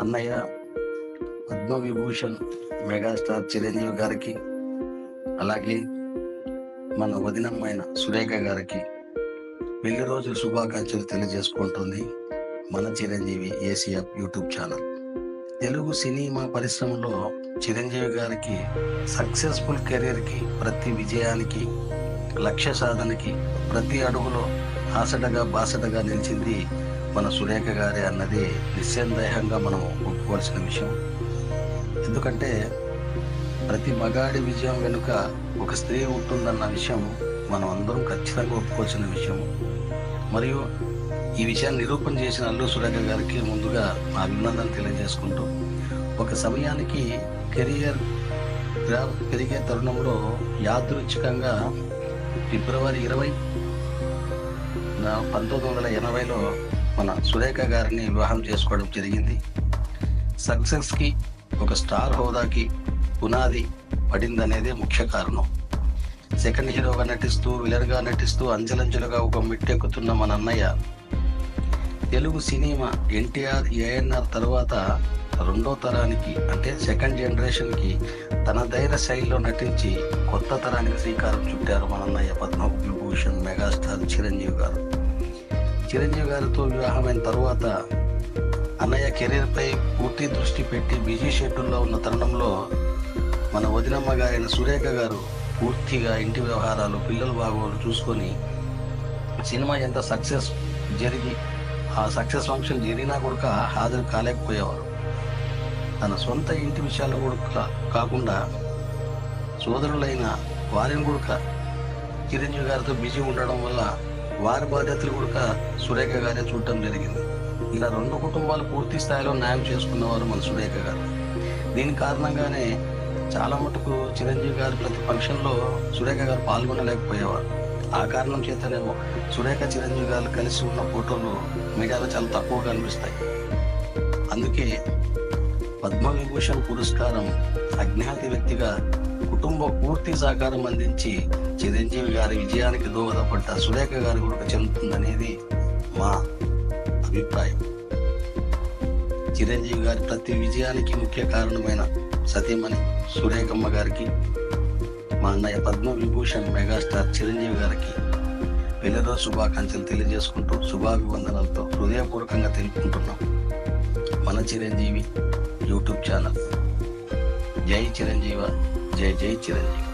అన్నయ్య పద్మవిభూషణ్ మెగాస్టార్ చిరంజీవి గారికి అలాగే మన వదినమ్మైన సురేఖ గారికి పెళ్ళి రోజుల శుభాకాంక్షలు తెలియజేసుకుంటుంది మన Chiranjeevi ACF YouTube channel. Telugu cinema పరిశ్రమలో చిరంజీవి గారికి సక్సెస్ఫుల్ కెరీర్కి ప్రతి విజయానికి లక్ష్య సాధనకి ప్రతి అడుగులో ఆసటగా బాసటగా నిలిచింది మన సురేఖ గారే అన్నది నిస్సందేహంగా మనం ఒప్పుకోవాల్సిన విషయం. ఎందుకంటే ప్రతి మగాడి విజయం వెనుక ఒక స్త్రీ ఉంటుందన్న విషయం మనం అందరం ఖచ్చితంగా ఒప్పుకోవాల్సిన విషయం. మరియు ఈ విషయాన్ని నిరూపణ చేసిన అల్లు సురేఖ గారికి ముందుగా నా అభినందన తెలియజేసుకుంటూ ఒక సమయానికి కెరియర్ గ్రాఫ్ పెరిగే తరుణంలో యాదృచ్ఛికంగా ఫిబ్రవరి ఇరవై పంతొమ్మిది వందల ఎనభైలో మన సురేఖ గారిని వివాహం చేసుకోవడం జరిగింది. సక్సెస్కి ఒక స్టార్ హోదాకి పునాది పడిందనేదే ముఖ్య కారణం. సెకండ్ హీరోగా నటిస్తూ విలన్గా నటిస్తూ అంజలంజలుగా ఒక మిట్టెక్కుతున్న మన అన్నయ్య. తెలుగు సినిమా ఎన్టీఆర్ ఏఎన్ఆర్ తర్వాత రెండో తరానికి అంటే సెకండ్ జనరేషన్కి తనదైన శైలిలో నటించి కొత్త తరానికి శ్రీకారం చుట్టారు మన అన్నయ్య పద్మవిభూషణ్ మెగాస్టార్ చిరంజీవి గారు. చిరంజీవి గారితో వివాహమైన తరువాత అన్నయ్య కెరీర్పై పూర్తి దృష్టి పెట్టి బిజీ షెడ్యూల్లో ఉన్న తరుణంలో మన వదినమ్మ గారైన సురేఖ గారు పూర్తిగా ఇంటి వ్యవహారాలు పిల్లల బాగోలు చూసుకొని సినిమా ఎంత సక్సెస్ జరిగి ఆ సక్సెస్ ఫంక్షన్ జరిగినా కూడా హాజరు కాలేకపోయేవారు. తన సొంత ఇంటి విషయాలు కూడా కాకుండా సోదరులైన వారిని కూడా చిరంజీవి గారితో బిజీ ఉండడం వల్ల వారి బాధ్యతలు కూడా సురేఖ గారే చూడటం జరిగింది. ఇలా రెండు కుటుంబాలు పూర్తి స్థాయిలో న్యాయం చేసుకున్నవారు మన సురేఖ గారు. దీని కారణంగానే చాలా మటుకు చిరంజీవి గారు ప్రతి ఫంక్షన్లో సురేఖ గారు పాల్గొనలేకపోయేవారు. ఆ కారణం చేతనేమో సురేఖ చిరంజీవి గారు కలిసి ఉన్న ఫోటోలు మీడియాలో చాలా తక్కువగా అనిపిస్తాయి అందుకే పద్మవిభూషణ్ పురస్కారం అజ్ఞాతి వ్యక్తిగా కుటుంబ పూర్తి సహకారం అందించి చిరంజీవి గారి విజయానికి దోహదపడ్డ సురేఖ గారి కూడా చెందుతుందనేది మా అభిప్రాయం. చిరంజీవి గారి ప్రతి విజయానికి ముఖ్య కారణమైన సతీమణి సురేఖమ్మ గారికి మా అన్నయ్య పద్మ విభూషణ్ మెగాస్టార్ చిరంజీవి గారికి పెళ్ళిరోజు శుభాకాంక్షలు తెలియజేసుకుంటూ శుభాభివందనలతో హృదయపూర్వకంగా తెలుపుకుంటున్నాం. మన చిరంజీవి యూట్యూబ్ ఛానల్. జై చిరంజీవ. జై జై చిరంజీవి